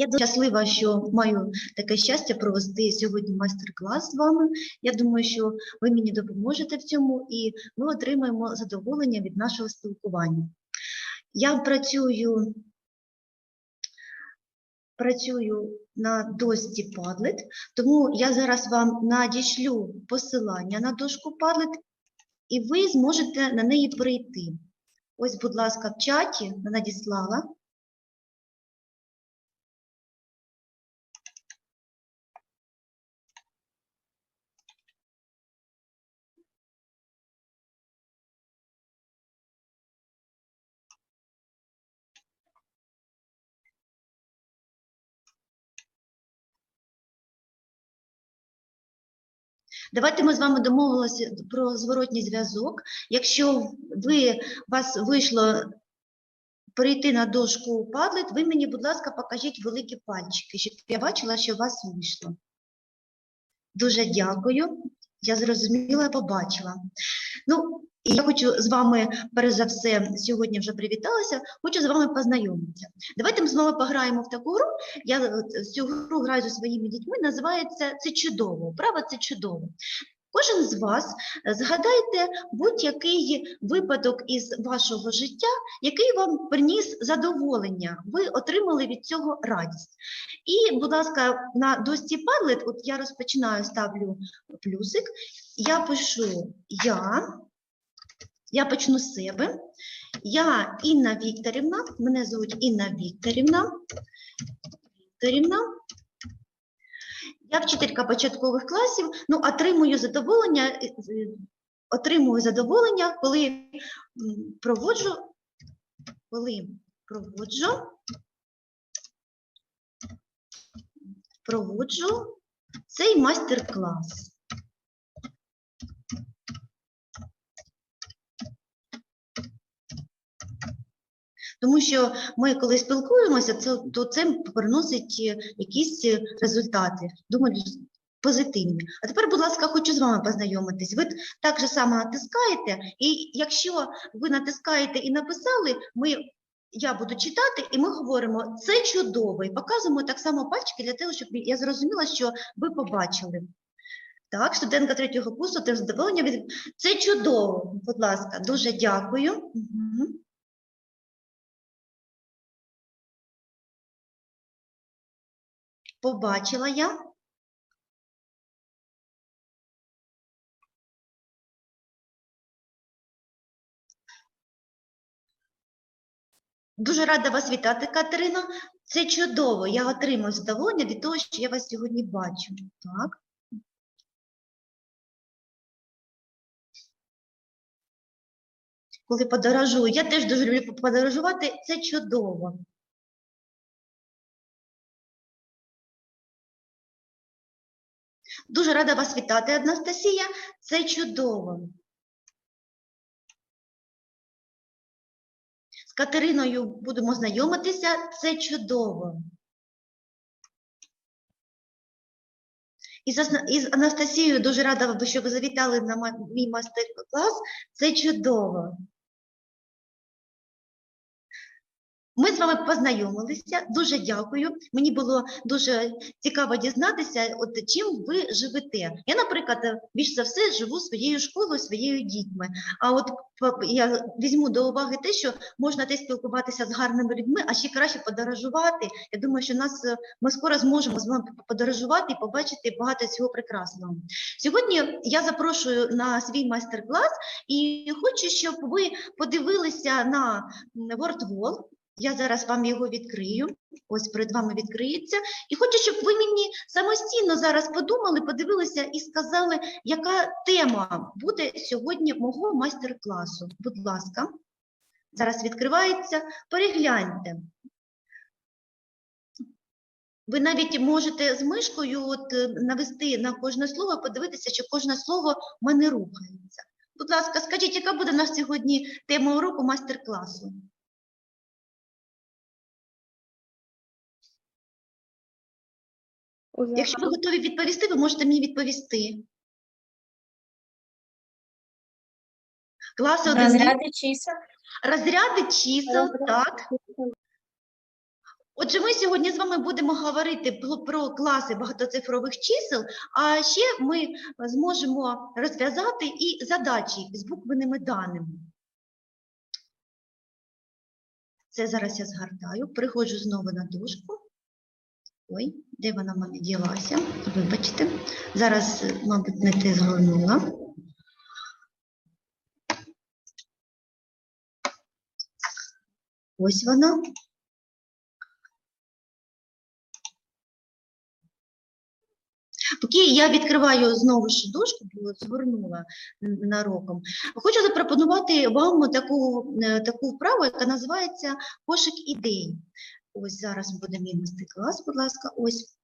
Я дуже щаслива, що маю таке щастя провести сьогодні майстер-клас з вами. Я думаю, що ви мені допоможете в цьому і ми отримаємо задоволення від нашого спілкування. Я працюю, працюю на дошці Padlet, тому я зараз вам надішлю посилання на дошку Padlet, і ви зможете на неї перейти. Ось, будь ласка, в чаті надіслала. Давайте ми з вами домовилися про зворотній зв'язок. Якщо ви, вас вийшло перейти на дошку Padlet, ви мені, будь ласка, покажіть великі пальчики, щоб я бачила, що у вас вийшло. Дуже дякую. Я зрозуміла, побачила. Ну, і я хочу з вами, перш за все, сьогодні вже привіталася, хочу з вами познайомитися. Давайте ми з вами пограємо в таку гру. Я е, цю гру граю зі своїми дітьми, називається Це чудово. Право це чудово. Кожен з вас е, згадайте будь-який випадок із вашого життя, який вам приніс задоволення, ви отримали від цього радість. І, будь ласка, на дошці Padlet, от я розпочинаю, ставлю плюсик, я пишу я, я почну з себе. Я Інна Вікторівна, мене звуть Інна Вікторівна. Вікторівна. Я вчителька початкових класів, ну, отримую задоволення, е, е, отримую задоволення, коли проводжу, коли проводжу, проводжу цей майстер-клас. Тому що ми, коли спілкуємося, це, то це приносить е, якісь е, результати, думаю, позитивні. А тепер, будь ласка, хочу з вами познайомитись. Ви так же само натискаєте, і якщо ви натискаєте і написали, ми, я буду читати, і ми говоримо це чудово, і показуємо так само пальчики для того, щоб я зрозуміла, що ви побачили. Так, студентка третього курсу, теж задоволення від це чудово. Будь ласка, дуже дякую. Угу. Побачила я. Дуже рада вас вітати, Катерино. Це чудово. Я отримую задоволення від того, що я вас сьогодні бачу. Так. Коли подорожую, я теж дуже люблю подорожувати, це чудово. Дуже рада вас вітати, Анастасія. Це чудово. З Катериною будемо знайомитися. Це чудово. І з Асна- і з Анастасією дуже рада, що ви завітали на мій майстер-клас. Це чудово. Ми з вами познайомилися. Дуже дякую. Мені було дуже цікаво дізнатися, от чим ви живете. Я, наприклад, більш за все живу своєю школою, своєю дітьми. А от я візьму до уваги те, що можна теж спілкуватися з гарними людьми, а ще краще подорожувати. Я думаю, що нас ми скоро зможемо з вами подорожувати і побачити багато цього прекрасного. Сьогодні я запрошую на свій майстер-клас і хочу, щоб ви подивилися на WordWall. Я зараз вам його відкрию. Ось перед вами відкриється. І хочу, щоб ви мені самостійно зараз подумали, подивилися і сказали, яка тема буде сьогодні мого майстер-класу. Будь ласка, зараз відкривається. Перегляньте. Ви навіть можете з мишкою от, е, навести на кожне слово, подивитися, що кожне слово в мене рухається. Будь ласка, скажіть, яка буде у нас сьогодні тема уроку майстер-класу? Якщо ви готові відповісти, ви можете мені відповісти. Клас один. Розряди чисел. Розряди чисел, так. Отже, ми сьогодні з вами будемо говорити про- класи багатоцифрових чисел, а ще ми зможемо розв'язати і задачі з буквеними даними. Це зараз я згортаю, приходжу знову на дошку. Ой, де вона в мене ділася? Вибачте. Зараз, мабуть, не те згорнула. Ось вона. Поки я відкриваю знову ж дошку, бо згорнула нароком. Хочу запропонувати вам таку, е, таку вправу, яка називається кошик ідей. Ось зараз буде мій мастер-клас, будь ласка, ось.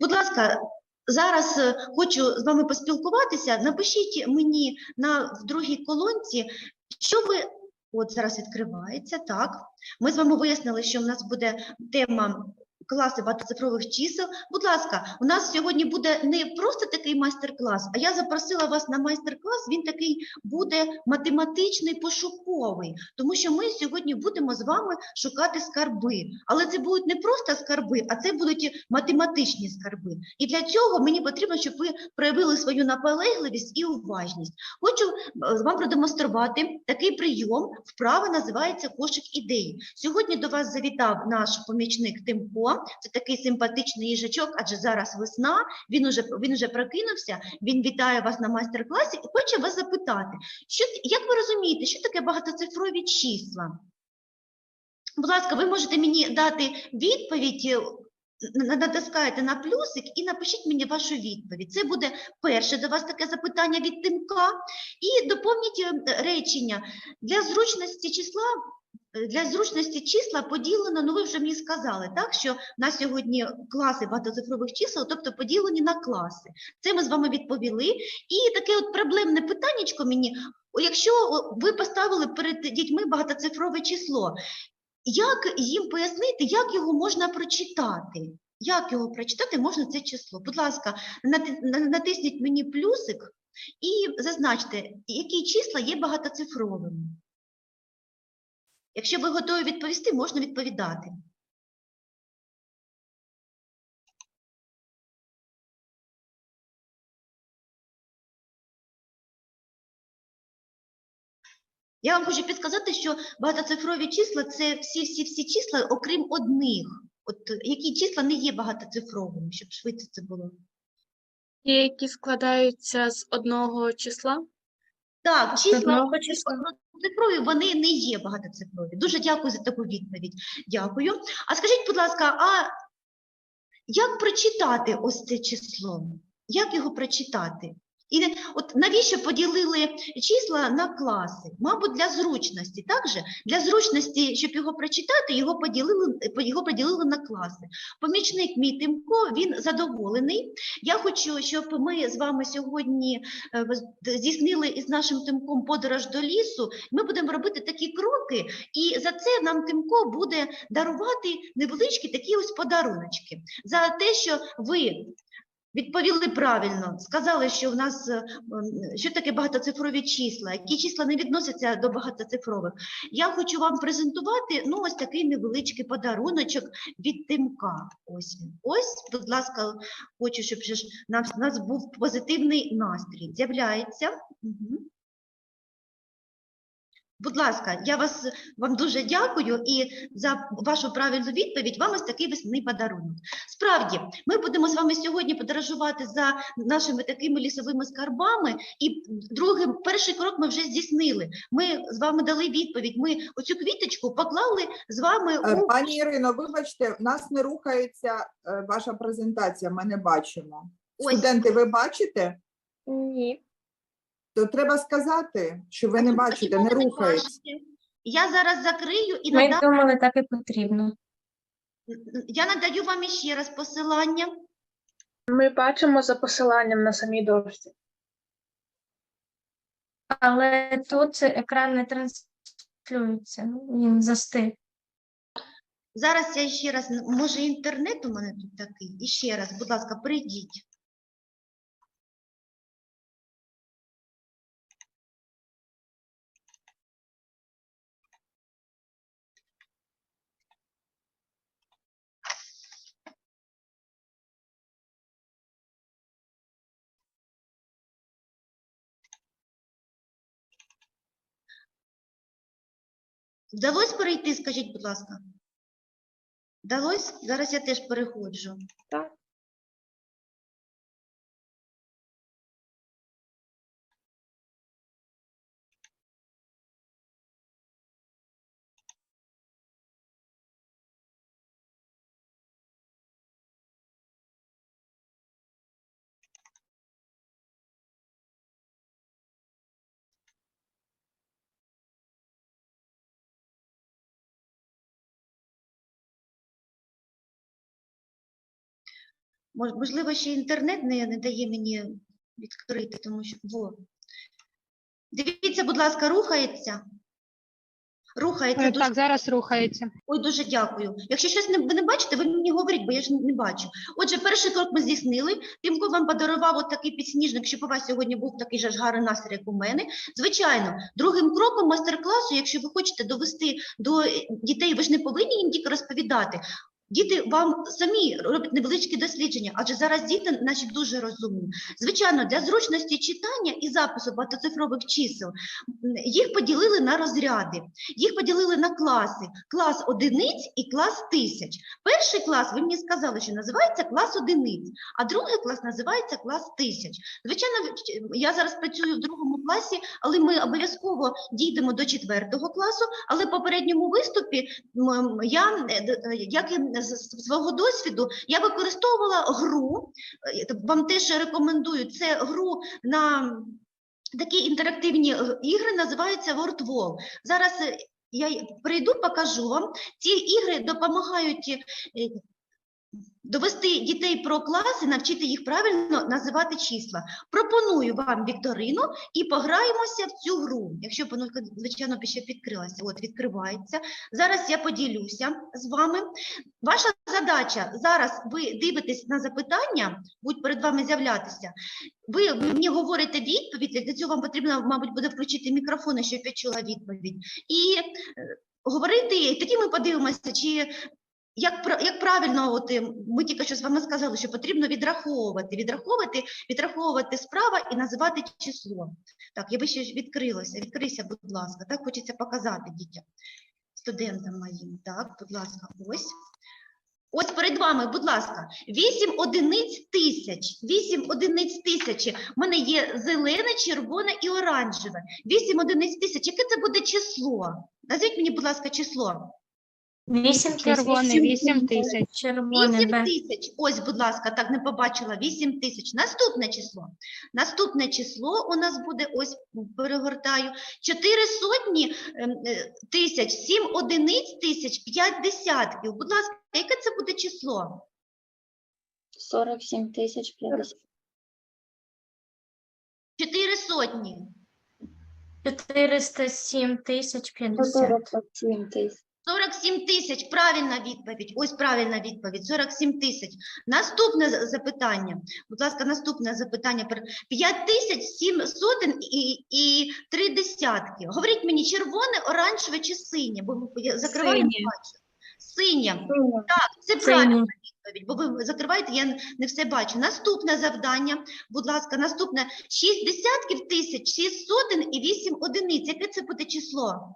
Будь ласка, зараз е, хочу з вами поспілкуватися. Напишіть мені на в другій колонці, що ви. От зараз відкривається, так. Ми з вами вияснили, що в нас буде тема класи багатоцифрових чисел. Будь ласка, у нас сьогодні буде не просто такий майстер-клас, а я запросила вас на майстер-клас. Він такий буде математичний пошуковий, тому що ми сьогодні будемо з вами шукати скарби. Але це будуть не просто скарби, а це будуть математичні скарби. І для цього мені потрібно, щоб ви проявили свою наполегливість і уважність. Хочу е, вам продемонструвати такий прийом. Вправа називається кошик ідей. Сьогодні до вас завітав наш помічник Тимко. Це такий симпатичний їжачок, адже зараз весна. Він уже він уже прокинувся. Він вітає вас на майстер-класі і хоче вас запитати, що як ви розумієте, що таке багатоцифрові числа? Будь ласка, ви можете мені дати відповідь. е, на- Натискаєте на плюсик і напишіть мені вашу відповідь. Це буде перше до вас таке запитання від Тимка. І доповніть е, речення для зручності числа. Для зручності числа поділено, ну ви вже мені сказали, так, що на сьогодні класи багатоцифрових чисел, тобто поділені на класи. Це ми з вами відповіли. І таке от проблемне питаннячко мені, якщо ви поставили перед дітьми багатоцифрове число, як їм пояснити, як його можна прочитати? Як його прочитати можна це число? Будь ласка, натисніть мені плюсик і зазначте, які числа є багатоцифровими. Якщо ви готові відповісти, можна відповідати. Я вам хочу підказати, що багатоцифрові числа це всі-всі-всі числа, окрім одних. От які числа не є багатоцифровими, щоб швидше це було. Ті, які складаються з одного числа. Так, числа одного числа. Цифрові, вони не є багатоцифрові. Дуже дякую за таку відповідь. Дякую. А скажіть, будь ласка, а як прочитати ось це число? Як його прочитати? І от навіщо поділили числа на класи? Мабуть, для зручності. Так же? Для зручності, щоб його прочитати, його поділили, його поділили на класи. Помічник мій Тимко, він задоволений. Я хочу, щоб ми з вами сьогодні е, здійснили із нашим Тимком подорож до лісу. Ми будемо робити такі кроки, і за це нам Тимко буде дарувати невеличкі такі ось подаруночки. За те, що ви відповіли правильно, сказали, що в нас е, що таке багатоцифрові числа, які числа не відносяться до багатоцифрових. Я хочу вам презентувати ну, ось такий невеличкий подаруночок від Тимка. Ось він. Ось, будь ласка, хочу, щоб у нас, нас був позитивний настрій. З'являється. Угу. Будь ласка, я вас вам дуже дякую і за вашу правильну відповідь. Вам ось такий весняний подарунок. Справді, ми будемо з вами сьогодні подорожувати за нашими такими лісовими скарбами. І другий, перший крок ми вже здійснили. Ми з вами дали відповідь. Ми оцю квіточку поклали з вами Е, у Пані Ірино, вибачте, в нас не рухається е, ваша презентація, ми не бачимо. Ось. Студенти, ви бачите? Ні. То треба сказати, що ви не бачите, не рухається. Я зараз закрию і Ми надам. думали, так і потрібно. Я надаю вам іще раз посилання. Ми бачимо за посиланням на самій дошці. Але тут екран не транслюється, він застиг. Зараз я ще раз, може інтернет у мене тут такий. І ще раз, будь ласка, прийдіть. Вдалось перейти, скажіть, будь ласка. Вдалось? Зараз я теж переходжу. Так. Можливо, ще інтернет не, не дає мені відкрити, тому що. Во. Дивіться, будь ласка, рухається. Рухається Е, дуже. Так, зараз рухається. Ой, дуже дякую. Якщо щось не, ви не бачите, ви мені говоріть, бо я ж не бачу. Отже, перший крок ми здійснили. Тимко вам подарував от такий підсніжник, щоб у вас сьогодні був такий же ж гарний настрій, як у мене. Звичайно, другим кроком майстер-класу, якщо ви хочете довести до дітей, ви ж не повинні їм тільки розповідати. Діти вам самі роблять невеличкі дослідження, адже зараз діти наші дуже розумні. Звичайно, для зручності читання і запису багатоцифрових чисел їх поділили на розряди, їх поділили на класи. Клас одиниць і клас тисяч. Перший клас, ви мені сказали, що називається клас одиниць, а другий клас називається клас тисяч. Звичайно, я зараз працюю в другому класі, але ми обов'язково дійдемо до четвертого класу. Але в попередньому виступі я, е, е, як і з свого досвіду, я використовувала гру. е, Вам теж рекомендую це гру на такі інтерактивні ігри, називаються WordWall. Зараз я прийду, покажу вам. Ці ігри допомагають довести дітей про класи, навчити їх правильно називати числа. Пропоную вам вікторину і пограємося в цю гру. Якщо воно, звичайно, ще відкрилася. От відкривається. Зараз я поділюся з вами. Ваша задача зараз ви дивитесь на запитання, будуть перед вами з'являтися. Ви мені говорите відповідь, для цього вам потрібно, мабуть, буде включити мікрофон, щоб я чула відповідь. І е, говорити, і тоді ми подивимося, чи як, як правильно, от е, ми тільки що з вами сказали, що потрібно відраховувати, відраховувати, відраховувати справа і називати число. Так, я би ще відкрилася. Відкрийся, будь ласка. Так хочеться показати дітям, студентам моїм. Так, будь ласка, ось. Ось перед вами, будь ласка, 8 одиниць тисяч. 8 одиниць тисячі. У мене є зелене, червоне і оранжеве. 8 одиниць тисяч. Яке це буде число? Назвіть мені, будь ласка, число. Вісім тисяч. Червоний, вісім тисяч. Червоне, 8 Б. тисяч. Ось, будь ласка, так не побачила. 8 тисяч. Наступне число. Наступне число у нас буде, ось перегортаю. 4 сотні ем, е, тисяч, 7 одиниць тисяч, 5 десятків. Будь ласка, яке це буде число? 47 тисяч 50. 4 сотні. 407 тисяч 50. 47 тисяч. 47 тисяч. Правильна відповідь. Ось правильна відповідь. 47 тисяч. Наступне запитання. Будь ласка, наступне запитання. 5 тисяч 7 сотень і, і 3 десятки. Говоріть мені, червоне, оранжеве чи синє? Бо я закриваю, не бачу. Синє. Так, це правильна відповідь, бо ви закриваєте, я не все бачу. Наступне завдання, будь ласка, наступне 6 десятків тисяч, 6 сотень і 8 одиниць. Яке це буде число?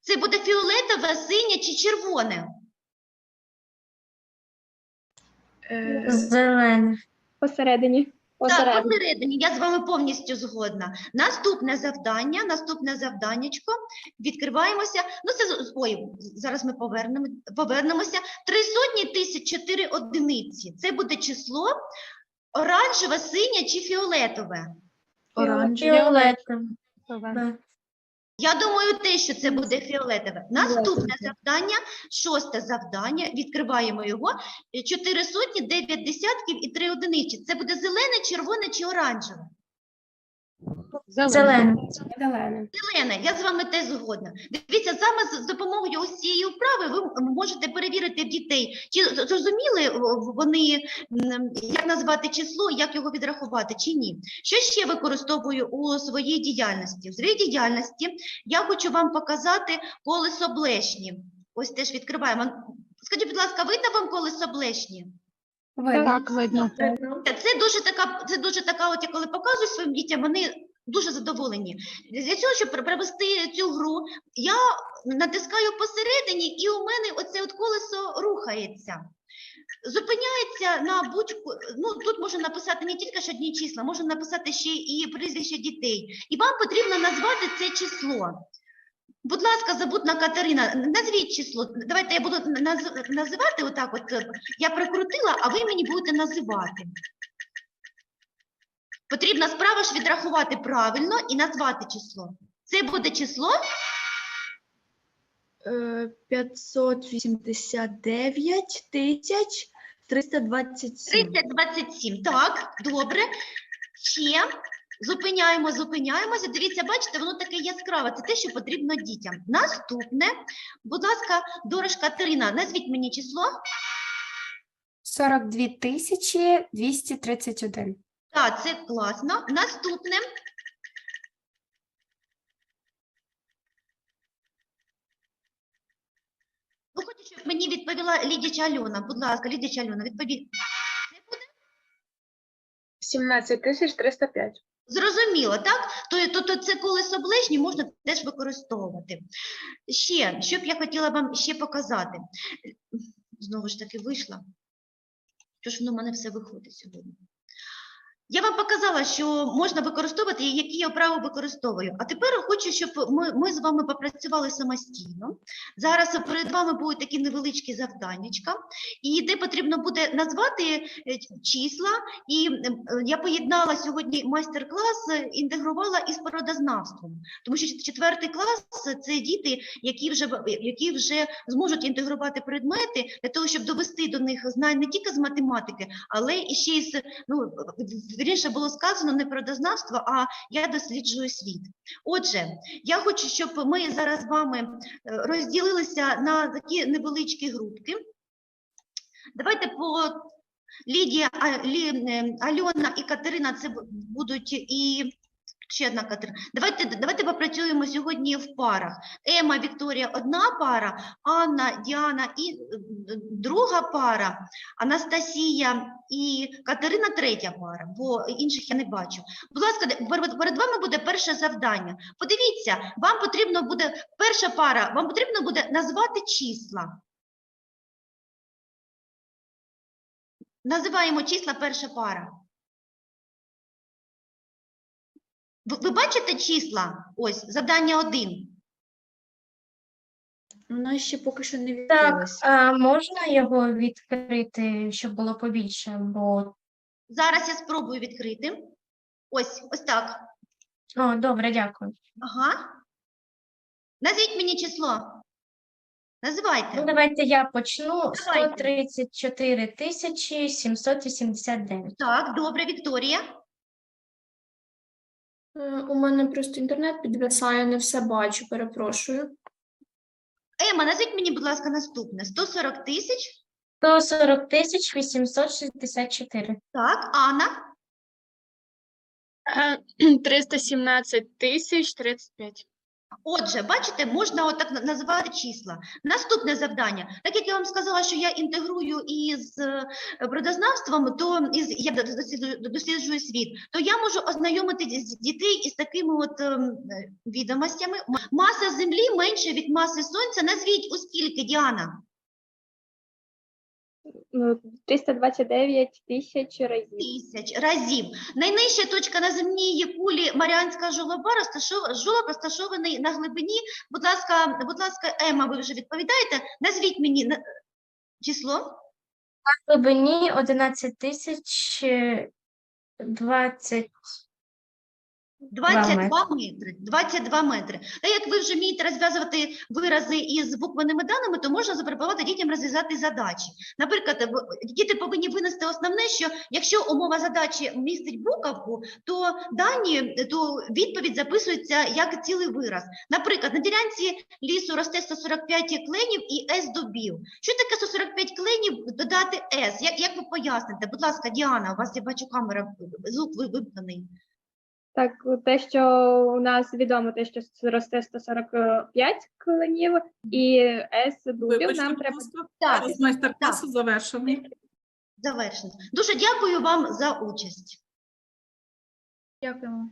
Це буде фіолетове, синє чи червоне? Е, Зелене. Посередині. Так, Посередині. я з вами повністю згодна. Наступне завдання, наступне завданнячко. Відкриваємося. Ну, це з- ой, зараз ми повернемо, повернемося. Три сотні тисяч чотири одиниці. Це буде число оранжеве, синє чи фіолетове. Оранжеве. Фіолетове. Добре. Я думаю, те, що це буде фіолетове. Наступне завдання, шосте завдання. Відкриваємо його. Чотири сотні, дев'ять десятків і три одиниці. Це буде зелене, червоне чи оранжеве? Зелений. Зелене. Зелене, я з вами теж згодна. Дивіться, саме з- з допомогою ось цієї вправи ви можете перевірити в дітей, чи зрозуміли вони, як назвати число, як його відрахувати, чи ні. Що ще використовую у своїй діяльності? У своїй діяльності я хочу вам показати колесо блешні. Ось теж відкриваємо. Скажіть, будь ласка, видно вам колесо блешні? Так, видно. Це дуже така, це дуже така, от я коли показую своїм дітям, вони Дуже задоволені. Для цього, щоб пр- провести цю гру, я натискаю посередині, і у мене оце от колесо рухається. Зупиняється на будь-ку, ну тут можна написати не тільки ж одні числа, можна написати ще і прізвище дітей. І вам потрібно назвати це число. Будь ласка, забудна Катерина, назвіть число. Давайте я буду наз- називати отак. От я прикрутила, а ви мені будете називати. Потрібно справа ж відрахувати правильно і назвати число. Це буде число Е, 589 тисяч 327. 327. Так, добре. Ще зупиняємо, зупиняємося. Дивіться, бачите, воно таке яскраве. Це те, що потрібно дітям. Наступне, будь ласка, Дорож Катерина, назвіть мені число. 42 тисячі 231. Так, це класно. Наступне. Ну, хочу, щоб мені відповіла Лідіча Альона. Будь ласка, Лідіча Альона, відповідь. 17 тисяч 305. Зрозуміло, так? То, то, то це колесо ближні можна теж використовувати. Ще, що б я хотіла вам ще показати. Знову ж таки вийшла. Що ж воно в мене все виходить сьогодні? Я вам показала, що можна використовувати, і які я право використовую. А тепер хочу, щоб ми, ми з вами попрацювали самостійно. Зараз перед вами будуть такі невеличкі завданнячка, і де потрібно буде назвати е, числа, і е, я поєднала сьогодні майстер-клас, е, інтегрувала із природознавством, тому що четвертий клас це діти, які вже які вже зможуть інтегрувати предмети для того, щоб довести до них знань не тільки з математики, але і ще й з ну вірніше було сказано не природознавство, а я досліджую світ. Отже, я хочу, щоб ми зараз з вами е, розділилися на такі невеличкі групки. Давайте по Лідія, е, Альона і Катерина це будуть і ще одна Катерина. Давайте, давайте попрацюємо сьогодні в парах. Ема, Вікторія одна пара, Анна, Діана і е, друга пара, Анастасія і Катерина третя пара, бо інших я не бачу. Будь ласка, перед вами буде перше завдання. Подивіться, вам потрібно буде перша пара, вам потрібно буде назвати числа. Називаємо числа перша пара. Ви, ви бачите числа? Ось завдання один. Ну, Воно ще поки що не відкрилось. Так, а можна його відкрити, щоб було побільше, бо. Зараз я спробую відкрити. Ось, ось так. О, добре, дякую. Ага. Назвіть мені число. Ну, Називайте. давайте я почну. Давайте. 134 тисячі 789. Так, добре, Вікторія. Е, у мене просто інтернет підвисає, не все бачу, перепрошую. Ема, назвіть мені, будь ласка, наступне. 140 тисяч. 140 тисяч 864. Так, Анна. Е, 317 тисяч 35. Отже, бачите, можна отак на- називати числа. Наступне завдання. Так як я вам сказала, що я інтегрую із е, то із я дос- досліджую, світ, то я можу ознайомити дітей із такими от ем, е, відомостями. Маса Землі менше від маси Сонця. Назвіть у скільки, Діана? Ну, 329 тисяч разів. Тисяч разів. Найнижча точка на земній кулі Маріанська жолоба розташов... жолоб розташований на глибині. Будь ласка, будь ласка, Ема, ви вже відповідаєте. Назвіть мені на- число. В глибині 11 тисяч е, 20. 22 метри. 22 метри. Та як ви вже вмієте розв'язувати вирази із буквеними даними, то можна запропонувати дітям розв'язати задачі. Наприклад, діти повинні винести основне, що якщо умова задачі містить буковку, то дані, то відповідь записується як цілий вираз. Наприклад, на ділянці лісу росте 145 кленів і С дубів. Що таке 145 кленів додати С? Як, як ви поясните? Будь ласка, Діана, у вас я бачу камера, звук ви- вимкнений. Так, те, що у нас відомо, те, що росте 145 кленів і С дубів, Вибачте, нам треба Так, майстер-класу завершений. завершено. Дуже дякую вам за участь. Дякуємо.